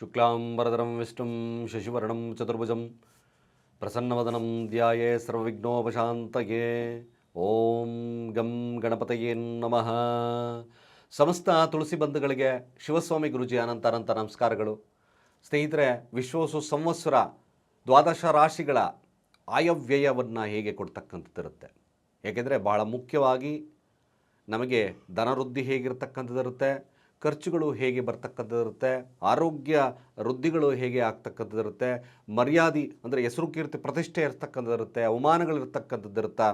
ಶುಕ್ಲಾಂಬರಧರಂ ವಿಷ್ಣುಂ ಶಶಿವರ್ಣಂ ಚತುರ್ಭುಜಂ ಪ್ರಸನ್ನವದನಂ ಧ್ಯಾಯೇ ಸರ್ವವಿಘ್ನೋಪಶಾಂತಯೇ. ಓಂ ಗಂ ಗಣಪತಯೇ ನಮಃ. ಸಮಸ್ತ ತುಳಸಿ ಬಂಧುಗಳಿಗೆ ಶಿವಸ್ವಾಮಿ ಗುರುಜಿ ಅನಂತ ಅನಂತ ನಮಸ್ಕಾರಗಳು. ಸ್ನೇಹಿತರೆ, ವಿಶ್ವಸು ಸಂವತ್ಸರ ದ್ವಾದಶ ರಾಶಿಗಳ ಆಯವ್ಯಯವನ್ನು ಹೇಗೆ ಕೊಡ್ತಕ್ಕಂಥದ್ದಿರುತ್ತೆ? ಏಕೆಂದರೆ ಭಾಳ ಮುಖ್ಯವಾಗಿ ನಮಗೆ ಧನವೃದ್ಧಿ ಹೇಗಿರ್ತಕ್ಕಂಥದ್ದಿರುತ್ತೆ? ಖರ್ಚುಗಳು ಹೇಗೆ ಬರ್ತಕ್ಕಂಥದ್ದಿರುತ್ತೆ, ಆರೋಗ್ಯ ವೃದ್ಧಿಗಳು ಹೇಗೆ ಆಗ್ತಕ್ಕಂಥದ್ದಿರುತ್ತೆ, ಮರ್ಯಾದೆ ಅಂದರೆ ಹೆಸರು ಕೀರ್ತಿ ಪ್ರತಿಷ್ಠೆ ಇರ್ತಕ್ಕಂಥದ್ದಿರುತ್ತೆ ಅವಮಾನಗಳಿರ್ತಕ್ಕಂಥದ್ದಿರುತ್ತೆ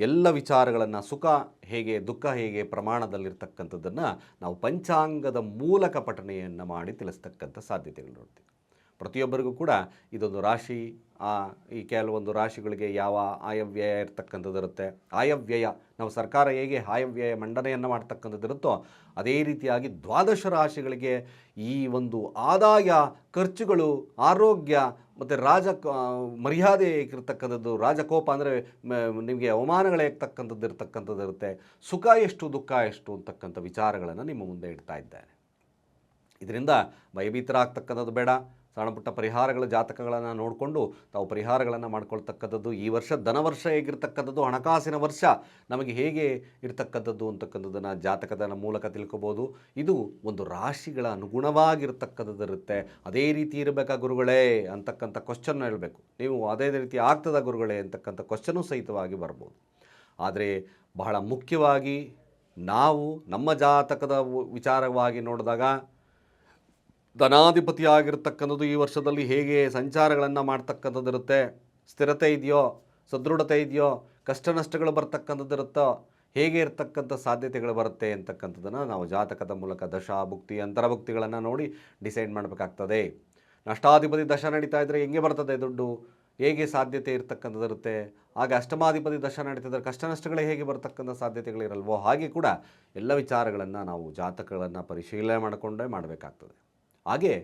ಎಲ್ಲ ವಿಚಾರಗಳನ್ನು ಸುಖ ಹೇಗೆ, ದುಃಖ ಹೇಗೆ ಪ್ರಮಾಣದಲ್ಲಿರ್ತಕ್ಕಂಥದ್ದನ್ನು ನಾವು ಪಂಚಾಂಗದ ಮೂಲಕ ಪಠಣೆಯನ್ನು ಮಾಡಿ ತಿಳಿಸ್ತಕ್ಕಂಥ ಸಾಧ್ಯತೆಗಳು ನೋಡ್ತೀವಿ. ಪ್ರತಿಯೊಬ್ಬರಿಗೂ ಕೂಡ ಇದೊಂದು ರಾಶಿ ಈ ಕೆಲವೊಂದು ರಾಶಿಗಳಿಗೆ ಯಾವ ಆಯವ್ಯಯ ಇರ್ತಕ್ಕಂಥದ್ದಿರುತ್ತೆ ಆಯವ್ಯಯ, ನಾವು ಸರ್ಕಾರ ಹೇಗೆ ಆಯವ್ಯಯ ಮಂಡನೆಯನ್ನು ಮಾಡ್ತಕ್ಕಂಥದ್ದಿರುತ್ತೋ ಅದೇ ರೀತಿಯಾಗಿ ದ್ವಾದಶ ರಾಶಿಗಳಿಗೆ ಈ ಒಂದು ಆದಾಯ, ಖರ್ಚುಗಳು, ಆರೋಗ್ಯ ಮತ್ತು ರಾಜ ಮರ್ಯಾದೆ ಇರ್ತಕ್ಕಂಥದ್ದು, ರಾಜಕೋಪ ಅಂದರೆ ನಿಮಗೆ ಅವಮಾನಗಳೇ ಇರ್ತಕ್ಕಂಥದ್ದು ಇರ್ತಕ್ಕಂಥದ್ದು ಇರುತ್ತೆ. ಸುಖ ಎಷ್ಟು, ದುಃಖ ಎಷ್ಟು ಅಂತಕ್ಕಂಥ ವಿಚಾರಗಳನ್ನು ನಿಮ್ಮ ಮುಂದೆ ಇಡ್ತಾ ಇದ್ದೇನೆ. ಇದರಿಂದ ಭಯಭೀತರಾಗ್ತಕ್ಕಂಥದ್ದು ಬೇಡ. ಸಣ್ಣ ಪರಿಹಾರಗಳ ಜಾತಕಗಳನ್ನು ನೋಡಿಕೊಂಡು ತಾವು ಪರಿಹಾರಗಳನ್ನು ಮಾಡ್ಕೊಳ್ತಕ್ಕಂಥದ್ದು ಈ ವರ್ಷ ಧನವರ್ಷ ಹೇಗಿರ್ತಕ್ಕಂಥದ್ದು, ಹಣಕಾಸಿನ ವರ್ಷ ನಮಗೆ ಹೇಗೆ ಇರ್ತಕ್ಕಂಥದ್ದು ಅಂತಕ್ಕಂಥದ್ದನ್ನು ಜಾತಕದ ಮೂಲಕ ತಿಳ್ಕೊಬೋದು. ಇದು ಒಂದು ರಾಶಿಗಳ ಅನುಗುಣವಾಗಿರ್ತಕ್ಕಂಥದ್ದು ಇರುತ್ತೆ ಅದೇ ರೀತಿ ಇರಬೇಕಾ ಗುರುಗಳೇ ಅಂತಕ್ಕಂಥ ಕ್ವಶನ್ ಹೇಳಬೇಕು. ನೀವು ಅದೇ ರೀತಿ ಆಗ್ತದ ಗುರುಗಳೇ ಅಂತಕ್ಕಂಥ ಕ್ವಶನು ಸಹಿತವಾಗಿ ಬರ್ಬೋದು. ಆದರೆ ಬಹಳ ಮುಖ್ಯವಾಗಿ ನಾವು ನಮ್ಮ ಜಾತಕದ ವಿಚಾರವಾಗಿ ನೋಡಿದಾಗ ಧನಾಧಿಪತಿಯಾಗಿರ್ತಕ್ಕಂಥದ್ದು ಈ ವರ್ಷದಲ್ಲಿ ಹೇಗೆ ಸಂಚಾರಗಳನ್ನು ಮಾಡ್ತಕ್ಕಂಥದ್ದಿರುತ್ತೆ? ಸ್ಥಿರತೆ ಇದೆಯೋ? ಸದೃಢತೆ ಇದೆಯೋ? ಕಷ್ಟ ನಷ್ಟಗಳು ಬರ್ತಕ್ಕಂಥದ್ದಿರುತ್ತೋ? ಹೇಗೆ ಇರತಕ್ಕಂಥ ಸಾಧ್ಯತೆಗಳು ಬರುತ್ತೆ ಅಂತಕ್ಕಂಥದ್ದನ್ನು ನಾವು ಜಾತಕದ ಮೂಲಕ ದಶಾ ಭುಕ್ತಿ ಅಂತರಭುಕ್ತಿಗಳನ್ನು ನೋಡಿ ಡಿಸೈಡ್ ಮಾಡಬೇಕಾಗ್ತದೆ. ನಷ್ಟಾಧಿಪತಿ ದಶ ನಡೀತಾ ಇದ್ದರೆ ಹೆಂಗೆ ಬರ್ತದೆ ದುಡ್ಡು? ಹೇಗೆ ಸಾಧ್ಯತೆ ಇರತಕ್ಕಂಥದ್ದಿರುತ್ತೆ? ಹಾಗೆ ಅಷ್ಟಮಾಧಿಪತಿ ದಶ ನಡೀತಿದ್ರೆ ಕಷ್ಟ ನಷ್ಟಗಳೇ ಹೇಗೆ ಬರ್ತಕ್ಕಂಥ ಸಾಧ್ಯತೆಗಳಿರಲ್ವೋ? ಹಾಗೆ ಕೂಡ ಎಲ್ಲ ವಿಚಾರಗಳನ್ನು ನಾವು ಜಾತಕಗಳನ್ನು ಪರಿಶೀಲನೆ ಮಾಡಿಕೊಂಡೇ ಮಾಡಬೇಕಾಗ್ತದೆ. ಹಾಗೆ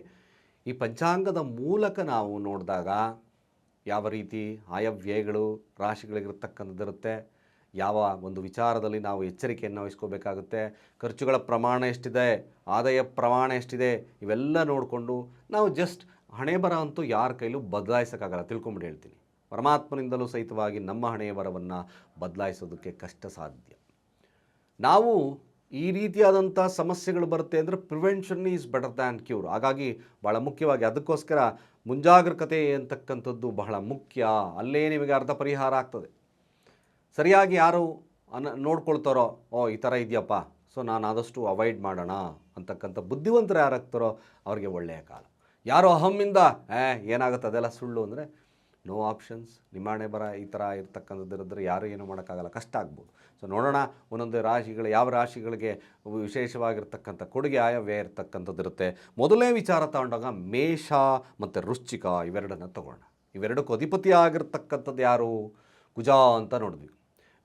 ಈ ಪಂಚಾಂಗದ ಮೂಲಕ ನಾವು ನೋಡಿದಾಗ ಯಾವ ರೀತಿ ಆಯವ್ಯಯಗಳು, ರಾಶಿಗಳಿಗಿರ್ತಕ್ಕಂಥದ್ದಿರುತ್ತೆ, ಯಾವ ಒಂದು ವಿಚಾರದಲ್ಲಿ ನಾವು ಎಚ್ಚರಿಕೆಯನ್ನು ವಹಿಸ್ಕೋಬೇಕಾಗುತ್ತೆ, ಖರ್ಚುಗಳ ಪ್ರಮಾಣ ಎಷ್ಟಿದೆ, ಆದಾಯ ಪ್ರಮಾಣ ಎಷ್ಟಿದೆ, ಇವೆಲ್ಲ ನೋಡಿಕೊಂಡು ನಾವು ಜಸ್ಟ್ ಹಣೆ ಬರ ಅಂತೂ ಯಾರ ಕೈಲೂ ಬದಲಾಯಿಸೋಕ್ಕಾಗಲ್ಲ. ತಿಳ್ಕೊಂಬಿಟ್ಟು ಹೇಳ್ತೀನಿ. ಪರಮಾತ್ಮನಿಂದಲೂ ಸಹಿತವಾಗಿ ನಮ್ಮ ಹಣೆಯ ಬರವನ್ನು ಬದಲಾಯಿಸೋದಕ್ಕೆ ಕಷ್ಟ ಸಾಧ್ಯ ನಾವು ಈ ರೀತಿಯಾದಂಥ ಸಮಸ್ಯೆಗಳು ಬರುತ್ತೆ ಅಂದರೆ prevention is better than cure ಹಾಗಾಗಿ ಭಾಳ ಮುಖ್ಯವಾಗಿ ಅದಕ್ಕೋಸ್ಕರ ಮುಂಜಾಗ್ರತೆ ಅಂತಕ್ಕಂಥದ್ದು ಬಹಳ ಮುಖ್ಯ. ಅಲ್ಲೇ ನಿಮಗೆ ಅರ್ಧ ಪರಿಹಾರ ಆಗ್ತದೆ. ಸರಿಯಾಗಿ ಯಾರು ಅನ್ನ ನೋಡ್ಕೊಳ್ತಾರೋ, ಓ, ಈ ಥರ ಇದೆಯಪ್ಪ, ಸೊ ನಾನು ಆದಷ್ಟು ಅವಾಯ್ಡ್ ಮಾಡೋಣ ಅಂತಕ್ಕಂಥ ಬುದ್ಧಿವಂತರು ಯಾರಾಗ್ತಾರೋ ಅವ್ರಿಗೆ ಒಳ್ಳೆಯ ಕಾಲ. ಯಾರೋ ಅಹಮ್ಮಿಂದ ಏ, ಏನಾಗುತ್ತೆ, ಅದೆಲ್ಲ ಸುಳ್ಳು ಅಂದರೆ ನೋ ಆಪ್ಷನ್ಸ್ ನಿಮಾಣೆ ಬರ ಈ ಥರ ಇರ್ತಕ್ಕಂಥದ್ದು ಇರಿದ್ರೆ ಯಾರು ಏನೂ ಮಾಡೋಕ್ಕಾಗಲ್ಲ, ಕಷ್ಟ ಆಗ್ಬೋದು. ಸೊ ನೋಡೋಣ, ಒಂದೊಂದು ರಾಶಿಗಳು, ಯಾವ ರಾಶಿಗಳಿಗೆ ವಿಶೇಷವಾಗಿರ್ತಕ್ಕಂಥ ಕೊಡುಗೆ ಆಯವ್ಯ ಇರ್ತಕ್ಕಂಥದ್ದು ಇರುತ್ತೆ. ಮೊದಲನೇ ವಿಚಾರ ತಗೊಂಡಾಗ ಮೇಷ ಮತ್ತು ವೃಶ್ಚಿಕ ಇವೆರಡನ್ನು ತಗೊಳ್ಳೋಣ ಇವೆರಡಕ್ಕೂ ಅಧಿಪತಿ ಆಗಿರ್ತಕ್ಕಂಥದ್ದು ಯಾರು? ಕುಜ ಅಂತ ನೋಡಿದ್ವಿ.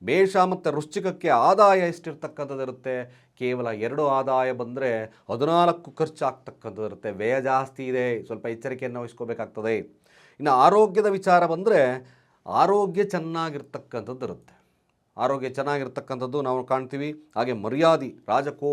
ಮೇಷ ಮತ್ತು ವೃಶ್ಚಿಕಕ್ಕೆ ಆದಾಯ ಎಷ್ಟಿರ್ತಕ್ಕಂಥದ್ದು ಇರುತ್ತೆ? ಕೇವಲ ಎರಡು ಆದಾಯ ಬಂದರೆ ಹದಿನಾಲ್ಕು ಖರ್ಚು ಆಗ್ತಕ್ಕಂಥದ್ದು ಇರುತ್ತೆ. ವ್ಯಯ ಜಾಸ್ತಿ ಇದೆ. ಸ್ವಲ್ಪ ಎಚ್ಚರಿಕೆಯನ್ನು ವಹಿಸ್ಕೋಬೇಕಾಗ್ತದೆ. ಇನ್ನು ಆರೋಗ್ಯದ ವಿಚಾರ ಬಂದರೆ ಆರೋಗ್ಯ ಚೆನ್ನಾಗಿರ್ತಕ್ಕಂಥದ್ದು ಇರುತ್ತೆ. ಆರೋಗ್ಯ ಚೆನ್ನಾಗಿರ್ತಕ್ಕಂಥದ್ದು ನಾವು ಕಾಣ್ತೀವಿ. ಹಾಗೆ ಮರ್ಯಾದೆ, ರಾಜಕೋ,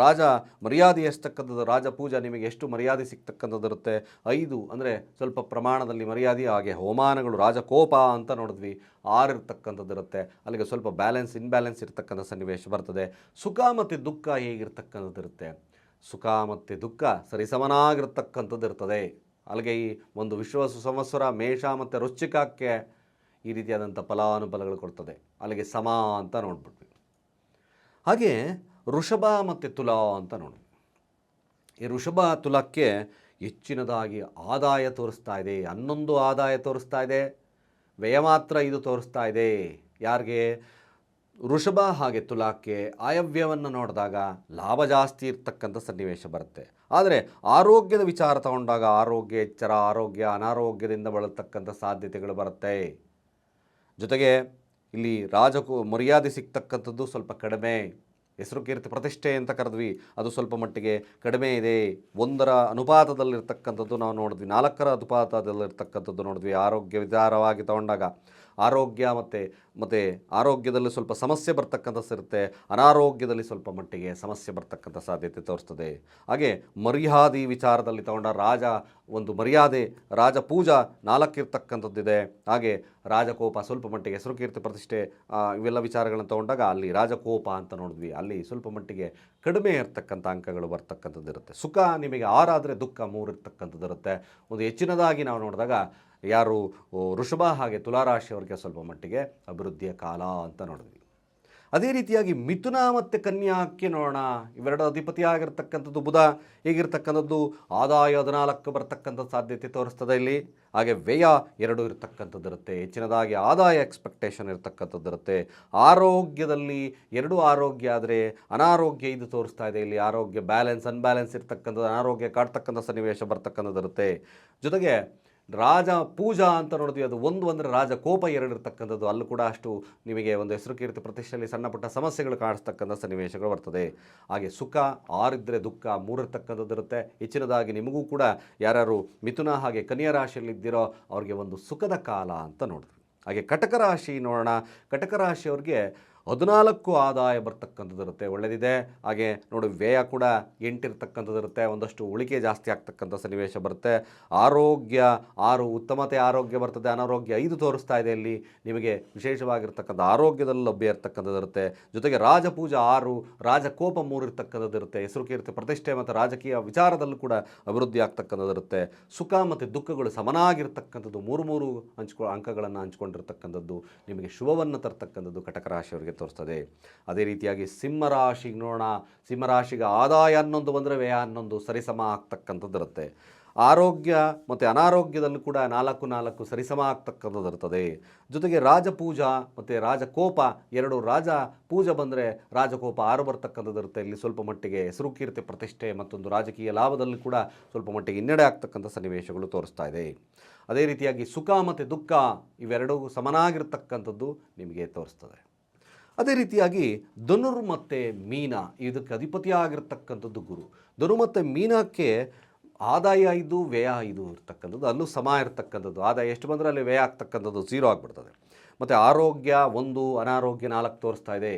ರಾಜ ಮರ್ಯಾದೆ ಎಷ್ಟಕ್ಕಂಥದ್ದು ರಾಜ ಪೂಜಾ ನಿಮಗೆ ಎಷ್ಟು ಮರ್ಯಾದೆ ಸಿಗ್ತಕ್ಕಂಥದ್ದು ಇರುತ್ತೆ. ಐದು ಅಂದರೆ ಸ್ವಲ್ಪ ಪ್ರಮಾಣದಲ್ಲಿ ಮರ್ಯಾದೆ, ಹಾಗೆ ಹೋಮಾನಗಳು ರಾಜಕೋಪ ಅಂತ ನೋಡಿದ್ವಿ. ಆರು ಇರ್ತಕ್ಕಂಥದ್ದು ಇರುತ್ತೆ. ಅಲ್ಲಿಗೆ ಸ್ವಲ್ಪ ಬ್ಯಾಲೆನ್ಸ್, ಇನ್ಬ್ಯಾಲೆನ್ಸ್ ಇರತಕ್ಕಂಥ ಸನ್ನಿವೇಶ ಬರ್ತದೆ. ಸುಖ ಮತ್ತು ದುಃಖ ಹೇಗಿರ್ತಕ್ಕಂಥದ್ದು ಇರುತ್ತೆ? ಸುಖ ಮತ್ತು ದುಃಖ ಸರಿಸಮನಾಗಿರ್ತಕ್ಕಂಥದ್ದು ಇರ್ತದೆ. ಅಲ್ಲಿಗೆ ಈ ಒಂದು ವಿಶ್ವ ಸಂವತ್ಸರ ಮೇಷ ಮತ್ತು ವೃಶ್ಚಿಕಕ್ಕೆ ಈ ರೀತಿಯಾದಂಥ ಫಲಾನುಫಲಗಳು ಕೊಡ್ತದೆ. ಅಲ್ಲಿಗೆ ಸಮ ಅಂತ ನೋಡ್ಬಿಟ್ವಿ. ಹಾಗೆ ಋಷಭ ಮತ್ತು ತುಲಾ ಅಂತ ನೋಡಿದ್ವಿ ಈ ಋಷಭ ತುಲಕ್ಕೆ ಹೆಚ್ಚಿನದಾಗಿ ಆದಾಯ ತೋರಿಸ್ತಾ ಇದೆ. ಹನ್ನೊಂದು ಆದಾಯ ತೋರಿಸ್ತಾ ಇದೆ. ವ್ಯಯ ಮಾತ್ರ ಇದು ತೋರಿಸ್ತಾ ಇದೆ. ಯಾರಿಗೆ? ಋಷಭ ಹಾಗೆ ತುಲಾಕ್ಕೆ ಆಯವ್ಯವನ್ನು ನೋಡಿದಾಗ ಲಾಭ ಜಾಸ್ತಿ ಇರ್ತಕ್ಕಂಥ ಸನ್ನಿವೇಶ ಬರುತ್ತೆ. ಆದರೆ ಆರೋಗ್ಯದ ವಿಚಾರ ತಗೊಂಡಾಗ ಆರೋಗ್ಯ ಎಚ್ಚರ, ಆರೋಗ್ಯ ಅನಾರೋಗ್ಯದಿಂದ ಬಳಲ್ತಕ್ಕಂಥ ಸಾಧ್ಯತೆಗಳು ಬರುತ್ತೆ. ಜೊತೆಗೆ ಇಲ್ಲಿ ರಾಜಕು ಮರ್ಯಾದೆ ಸಿಗ್ತಕ್ಕಂಥದ್ದು ಸ್ವಲ್ಪ ಕಡಿಮೆ. ಹೆಸರು ಕೀರ್ತಿ ಪ್ರತಿಷ್ಠೆ ಅಂತ ಕರೆದ್ವಿ, ಅದು ಸ್ವಲ್ಪ ಮಟ್ಟಿಗೆ ಕಡಿಮೆ ಇದೆ. ಒಂದರ ಅನುಪಾತದಲ್ಲಿರ್ತಕ್ಕಂಥದ್ದು ನಾವು ನೋಡಿದ್ವಿ, ನಾಲ್ಕರ ಅನುಪಾತದಲ್ಲಿರ್ತಕ್ಕಂಥದ್ದು ನೋಡಿದ್ವಿ, ಆರೋಗ್ಯ ವಿಚಾರವಾಗಿ ತಗೊಂಡಾಗ. ಆರೋಗ್ಯ ಮತ್ತು ಮತ್ತು ಆರೋಗ್ಯದಲ್ಲಿ ಸ್ವಲ್ಪ ಸಮಸ್ಯೆ ಬರ್ತಕ್ಕಂಥ ಇರುತ್ತೆ. ಅನಾರೋಗ್ಯದಲ್ಲಿ ಸ್ವಲ್ಪ ಮಟ್ಟಿಗೆ ಸಮಸ್ಯೆ ಬರ್ತಕ್ಕಂಥ ಸಾಧ್ಯತೆ ತೋರಿಸ್ತದೆ. ಹಾಗೆ ಮರ್ಯಾದೆ ವಿಚಾರದಲ್ಲಿ ತಗೊಂಡ ರಾಜ, ಒಂದು ಮರ್ಯಾದೆ, ರಾಜ ಪೂಜಾ ನಾಲ್ಕಿರ್ತಕ್ಕಂಥದ್ದಿದೆ. ಹಾಗೆ ರಾಜಕೋಪ ಸ್ವಲ್ಪ ಮಟ್ಟಿಗೆ ಹೆಸರು ಕೀರ್ತಿ ಪ್ರತಿಷ್ಠೆ ಇವೆಲ್ಲ ವಿಚಾರಗಳನ್ನು ತಗೊಂಡಾಗ ಅಲ್ಲಿ ರಾಜಕೋಪ ಅಂತ ನೋಡಿದ್ವಿ. ಅಲ್ಲಿ ಸ್ವಲ್ಪ ಮಟ್ಟಿಗೆ ಕಡಿಮೆ ಇರ್ತಕ್ಕಂಥ ಅಂಕಗಳು ಬರ್ತಕ್ಕಂಥದ್ದು ಇರುತ್ತೆ ಸುಖ ನಿಮಗೆ ಆರಾದರೆ ದುಃಖ ಮೂರು ಇರುತ್ತೆ ಒಂದು ಹೆಚ್ಚಿನದಾಗಿ ನಾವು ನೋಡಿದಾಗ ಯಾರು ವೃಷಭ ಹಾಗೆ ತುಲಾರಾಶಿಯವರಿಗೆ ಸ್ವಲ್ಪ ಮಟ್ಟಿಗೆ ಅಭಿವೃದ್ಧಿಯ ಕಾಲ ಅಂತ ನೋಡಿದ್ವಿ. ಅದೇ ರೀತಿಯಾಗಿ ಮಿಥುನ ಮತ್ತು ಕನ್ಯಾಕ್ಕೆ ನೋಡೋಣ. ಇವೆರಡು ಅಧಿಪತಿಯಾಗಿರ್ತಕ್ಕಂಥದ್ದು ಬುಧ, ಹೀಗಿರ್ತಕ್ಕಂಥದ್ದು ಆದಾಯ ಹದಿನಾಲ್ಕು ಬರ್ತಕ್ಕಂಥ ಸಾಧ್ಯತೆ ತೋರಿಸ್ತದೆ ಇಲ್ಲಿ. ಹಾಗೆ ವ್ಯಯ ಎರಡು ಇರತಕ್ಕಂಥದ್ದು ಇರುತ್ತೆ. ಹೆಚ್ಚಿನದಾಗಿ ಆದಾಯ ಎಕ್ಸ್ಪೆಕ್ಟೇಷನ್ ಇರತಕ್ಕಂಥದ್ದು ಇರುತ್ತೆ. ಆರೋಗ್ಯದಲ್ಲಿ ಎರಡು ಆರೋಗ್ಯ ಆದರೆ ಅನಾರೋಗ್ಯ ಇದು ತೋರಿಸ್ತಾ ಇದೆ ಇಲ್ಲಿ. ಆರೋಗ್ಯ ಬ್ಯಾಲೆನ್ಸ್ ಅನ್ಬ್ಯಾಲೆನ್ಸ್ ಇರ್ತಕ್ಕಂಥದ್ದು, ಅನಾರೋಗ್ಯ ಕಾಡ್ತಕ್ಕಂಥ ಸನ್ನಿವೇಶ ಬರ್ತಕ್ಕಂಥದ್ದು ಇರುತ್ತೆ. ಜೊತೆಗೆ ರಾಜ ಪೂಜಾ ಅಂತ ನೋಡಿದ್ವಿ ಅದು ಒಂದು ಅಂದರೆ ರಾಜ ಕೋಪ ಎರಡು ಇರ್ತಕ್ಕಂಥದ್ದು ಅಲ್ಲೂ ಕೂಡ ಅಷ್ಟು ನಿಮಗೆ ಒಂದು ಹೆಸರು ಕೀರ್ತಿ ಪ್ರತಿಷ್ಠೆಯಲ್ಲಿ ಸಣ್ಣ ಪುಟ್ಟ ಸಮಸ್ಯೆಗಳು ಕಾಣಿಸ್ತಕ್ಕಂಥ ಸನ್ನಿವೇಶಗಳು ಬರ್ತದೆ. ಹಾಗೆ ಸುಖ, ಆರಿದ್ರೆ ದುಃಖ, ಮೂರಿರ್ತಕ್ಕಂಥದ್ದು ಇರುತ್ತೆ. ಹೆಚ್ಚಿನದಾಗಿ ನಿಮಗೂ ಕೂಡ ಯಾರ್ಯಾರು ಮಿಥುನ ಹಾಗೆ ಕನ್ಯಾ ರಾಶಿಯಲ್ಲಿದ್ದೀರೋ ಅವ್ರಿಗೆ ಒಂದು ಸುಖದ ಕಾಲ ಅಂತ ನೋಡಿದ್ವಿ ಹಾಗೆ ಕಟಕ ರಾಶಿ ನೋಡೋಣ. ಕಟಕ ರಾಶಿಯವ್ರಿಗೆ ಹದಿನಾಲ್ಕು ಆದಾಯ ಬರ್ತಕ್ಕಂಥದ್ದು ಇರುತ್ತೆ ಒಳ್ಳೆಯದಿದೆ ಹಾಗೆ ನೋಡಿ, ವ್ಯಯ ಕೂಡ ಎಂಟಿರ್ತಕ್ಕಂಥದ್ದು ಇರುತ್ತೆ. ಒಂದಷ್ಟು ಉಳಿಕೆ ಜಾಸ್ತಿ ಆಗ್ತಕ್ಕಂಥ ಸನ್ನಿವೇಶ ಬರುತ್ತೆ. ಆರೋಗ್ಯ, ಆರು ಉತ್ತಮತೆ ಆರೋಗ್ಯ ಬರ್ತದೆ, ಅನಾರೋಗ್ಯ ಐದು ತೋರಿಸ್ತಾ ಇದೆ ಇಲ್ಲಿ. ನಿಮಗೆ ವಿಶೇಷವಾಗಿರ್ತಕ್ಕಂಥ ಆರೋಗ್ಯದಲ್ಲಿ ಲಭ್ಯ ಇರ್ತಕ್ಕಂಥದ್ದು ಇರುತ್ತೆ. ಜೊತೆಗೆ ರಾಜಪೂಜ ಆರು, ರಾಜಕೋಪ ಮೂರು ಇರ್ತಕ್ಕಂಥದ್ದು ಇರುತ್ತೆ. ಹೆಸರು ಕೀರ್ತಿ, ಪ್ರತಿಷ್ಠೆ ಮತ್ತು ರಾಜಕೀಯ ವಿಚಾರದಲ್ಲೂ ಕೂಡ ಅಭಿವೃದ್ಧಿ ಆಗ್ತಕ್ಕಂಥದ್ದು ಇರುತ್ತೆ. ಸುಖ ಮತ್ತು ದುಃಖಗಳು ಸಮನಾಗಿರ್ತಕ್ಕಂಥದ್ದು ಮೂರು ಮೂರು ಹಂಚ್ಕೊ ಅಂಕಗಳನ್ನು ಹಂಚ್ಕೊಂಡಿರ್ತಕ್ಕಂಥದ್ದು. ನಿಮಗೆ ಶುಭವನ್ನು ತರ್ತಕ್ಕಂಥದ್ದು ಕಟಕ ರಾಶಿಯವರಿಗೆ. ತೋರಿಸ್ತದೆ. ಅದೇ ರೀತಿಯಾಗಿ ಸಿಂಹರಾಶಿಗೆ ನೋಡೋಣ. ಸಿಂಹರಾಶಿಗೆ ಆದಾಯ ಹನ್ನೊಂದು ಬಂದರೆ ವ್ಯಯ ಹನ್ನೊಂದು, ಸರಿಸಮ ಆಗ್ತಕ್ಕಂಥದ್ದು ಇರುತ್ತೆ. ಆರೋಗ್ಯ ಮತ್ತು ಅನಾರೋಗ್ಯದಲ್ಲೂ ಕೂಡ ನಾಲ್ಕು ನಾಲ್ಕು ಸರಿಸಮ ಆಗ್ತಕ್ಕಂಥದ್ದು ಇರ್ತದೆ. ಜೊತೆಗೆ ರಾಜಪೂಜಾ ಮತ್ತು ರಾಜಕೋಪ ಎರಡು ರಾಜ ಪೂಜೆ ಬಂದರೆ ರಾಜಕೋಪ ಆರು ಬರ್ತಕ್ಕಂಥದ್ದು ಇರುತ್ತೆ. ಇಲ್ಲಿ ಸ್ವಲ್ಪ ಮಟ್ಟಿಗೆ ಹೆಸರು ಕೀರ್ತಿ ಪ್ರತಿಷ್ಠೆ ಮತ್ತೊಂದು ರಾಜಕೀಯ ಲಾಭದಲ್ಲೂ ಕೂಡ ಸ್ವಲ್ಪ ಮಟ್ಟಿಗೆ ಹಿನ್ನಡೆ ಆಗ್ತಕ್ಕಂಥ ಸನ್ನಿವೇಶಗಳು ತೋರಿಸ್ತಾ ಇದೆ. ಅದೇ ರೀತಿಯಾಗಿ ಸುಖ ಮತ್ತು ದುಃಖ ಇವೆರಡೂ ಸಮನಾಗಿರ್ತಕ್ಕಂಥದ್ದು ನಿಮಗೆ ತೋರಿಸ್ತದೆ. ಅದೇ ರೀತಿಯಾಗಿ ಧನುರ್ ಮತ್ತು ಮೀನ, ಇದಕ್ಕೆ ಅಧಿಪತಿಯಾಗಿರ್ತಕ್ಕಂಥದ್ದು ಗುರು. ಧನು ಮತ್ತು ಮೀನಕ್ಕೆ ಆದಾಯ ಇದು ವ್ಯಯ ಇದು ಇರ್ತಕ್ಕಂಥದ್ದು. ಅಲ್ಲೂ ಸಮ ಇರ್ತಕ್ಕಂಥದ್ದು. ಆದಾಯ ಎಷ್ಟು ಬಂದರೆ ಅಲ್ಲಿ ವ್ಯಯ ಆಗ್ತಕ್ಕಂಥದ್ದು ಝೀರೋ ಆಗಿಬಿಡ್ತದೆ. ಮತ್ತು ಆರೋಗ್ಯ ಒಂದು, ಅನಾರೋಗ್ಯ ನಾಲ್ಕು ತೋರಿಸ್ತಾ ಇದೆ.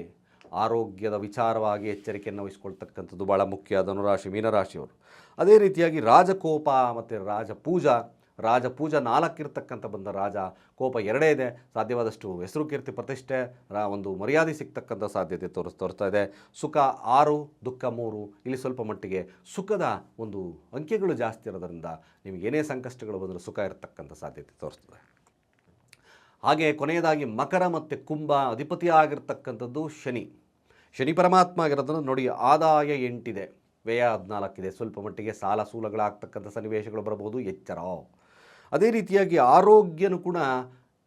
ಆರೋಗ್ಯದ ವಿಚಾರವಾಗಿ ಎಚ್ಚರಿಕೆಯನ್ನು ವಹಿಸ್ಕೊಳ್ತಕ್ಕಂಥದ್ದು ಭಾಳ ಮುಖ್ಯ. ಧನುರಾಶಿ, ಮೀನರಾಶಿಯವರು. ಅದೇ ರೀತಿಯಾಗಿ ರಾಜಕೋಪ ಮತ್ತು ರಾಜಪೂಜಾ ರಾಜಪೂಜ ನಾಲ್ಕಿರ್ತಕ್ಕಂಥ ಬಂದ ರಾಜ, ಕೋಪ ಎರಡೇ ಇದೆ. ಸಾಧ್ಯವಾದಷ್ಟು ಹೆಸರು ಕೀರ್ತಿ ಪ್ರತಿಷ್ಠೆ, ರಾ, ಒಂದು ಮರ್ಯಾದೆ ಸಿಗ್ತಕ್ಕಂಥ ಸಾಧ್ಯತೆ ತೋರಿಸ್, ತೋರಿಸ್ತಾ ಇದೆ. ಸುಖ ಆರು, ದುಃಖ ಮೂರು, ಇಲ್ಲಿ ಸ್ವಲ್ಪ ಮಟ್ಟಿಗೆ ಸುಖದ ಒಂದು ಅಂಕೆಗಳು ಜಾಸ್ತಿ ಇರೋದ್ರಿಂದ ನಿಮಗೆ ಏನೇ ಸಂಕಷ್ಟಗಳು ಬಂದರೂ ಸುಖ ಇರತಕ್ಕಂಥ ಸಾಧ್ಯತೆ ತೋರಿಸ್ತದೆ. ಹಾಗೆ ಕೊನೆಯದಾಗಿ ಮಕರ ಮತ್ತು ಕುಂಭ ಅಧಿಪತಿ ಆಗಿರ್ತಕ್ಕಂಥದ್ದು ಶನಿ. ಶನಿ ಪರಮಾತ್ಮ ಆಗಿರೋದನ್ನು ನೋಡಿ ಆದಾಯ ಎಂಟಿದೆ. ವ್ಯಯ ಹದಿನಾಲ್ಕಿದೆ. ಸ್ವಲ್ಪ ಮಟ್ಟಿಗೆ ಸಾಲ ಸೂಲಗಳಾಗ್ತಕ್ಕಂಥ ಸನ್ನಿವೇಶಗಳು ಬರಬಹುದು ಎಚ್ಚರ. ಅದೇ ರೀತಿಯಾಗಿ ಆರೋಗ್ಯನೂ ಕೂಡ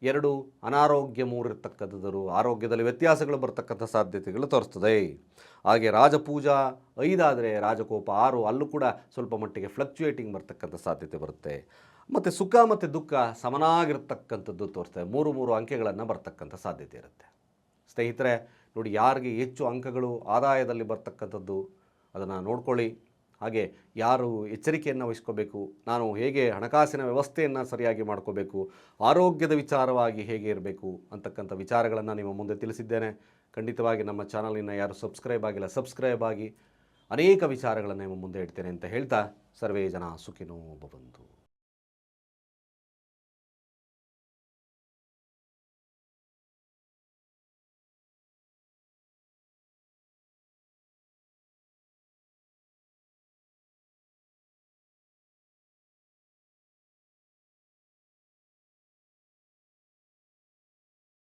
ಎರಡು ಅನಾರೋಗ್ಯ ಮೂರು ಇರ್ತಕ್ಕಂಥದ್ದು ಆರೋಗ್ಯದಲ್ಲಿ ವ್ಯತ್ಯಾಸಗಳು ಬರತಕ್ಕಂಥ ಸಾಧ್ಯತೆಗಳು ತೋರಿಸ್ತದೆ. ಹಾಗೆ ರಾಜಪೂಜಾ ಐದಾದರೆ ರಾಜಕೋಪ ಆರು, ಅಲ್ಲೂ ಕೂಡ ಸ್ವಲ್ಪ ಮಟ್ಟಿಗೆ ಫ್ಲಕ್ಚುಯೇಟಿಂಗ್ ಬರ್ತಕ್ಕಂಥ ಸಾಧ್ಯತೆ ಬರುತ್ತೆ. ಮತ್ತು ಸುಖ ಮತ್ತು ದುಃಖ ಸಮನಾಗಿರ್ತಕ್ಕಂಥದ್ದು ತೋರಿಸ್ತದೆ. ಮೂರು ಮೂರು ಅಂಕೆಗಳನ್ನು ಬರ್ತಕ್ಕಂಥ ಸಾಧ್ಯತೆ ಇರುತ್ತೆ. ಸ್ನೇಹಿತರೆ, ನೋಡಿ, ಯಾರಿಗೆ ಹೆಚ್ಚು ಅಂಕಗಳು ಆದಾಯದಲ್ಲಿ ಬರ್ತಕ್ಕಂಥದ್ದು, ಅದನ್ನು ನೋಡ್ಕೊಳ್ಳಿ. ಹಾಗೆ ಯಾರು ಎಚ್ಚರಿಕೆಯನ್ನು ವಹಿಸ್ಕೋಬೇಕು, ನಾನು ಹೇಗೆ ಹಣಕಾಸಿನ ವ್ಯವಸ್ಥೆಯನ್ನು ಸರಿಯಾಗಿ ಮಾಡ್ಕೋಬೇಕು, ಆರೋಗ್ಯದ ವಿಚಾರವಾಗಿ ಹೇಗೆ ಇರಬೇಕು ಅಂತಕ್ಕಂಥ ವಿಚಾರಗಳನ್ನು ನಿಮ್ಮ ಮುಂದೆ ತಿಳಿಸಿದ್ದೇನೆ. ಖಂಡಿತವಾಗಿ ನಮ್ಮ ಚಾನಲಿನ ಯಾರು ಸಬ್ಸ್ಕ್ರೈಬ್ ಆಗಿಲ್ಲ, ಸಬ್ಸ್ಕ್ರೈಬ್ ಆಗಿ ಅನೇಕ ವಿಚಾರಗಳನ್ನು ನಿಮ್ಮ ಮುಂದೆ ಇಡ್ತೇನೆ ಅಂತ ಹೇಳ್ತಾ ಸರ್ವೇ ಜನ ಸುಖಿನೋ ಭವಂತು.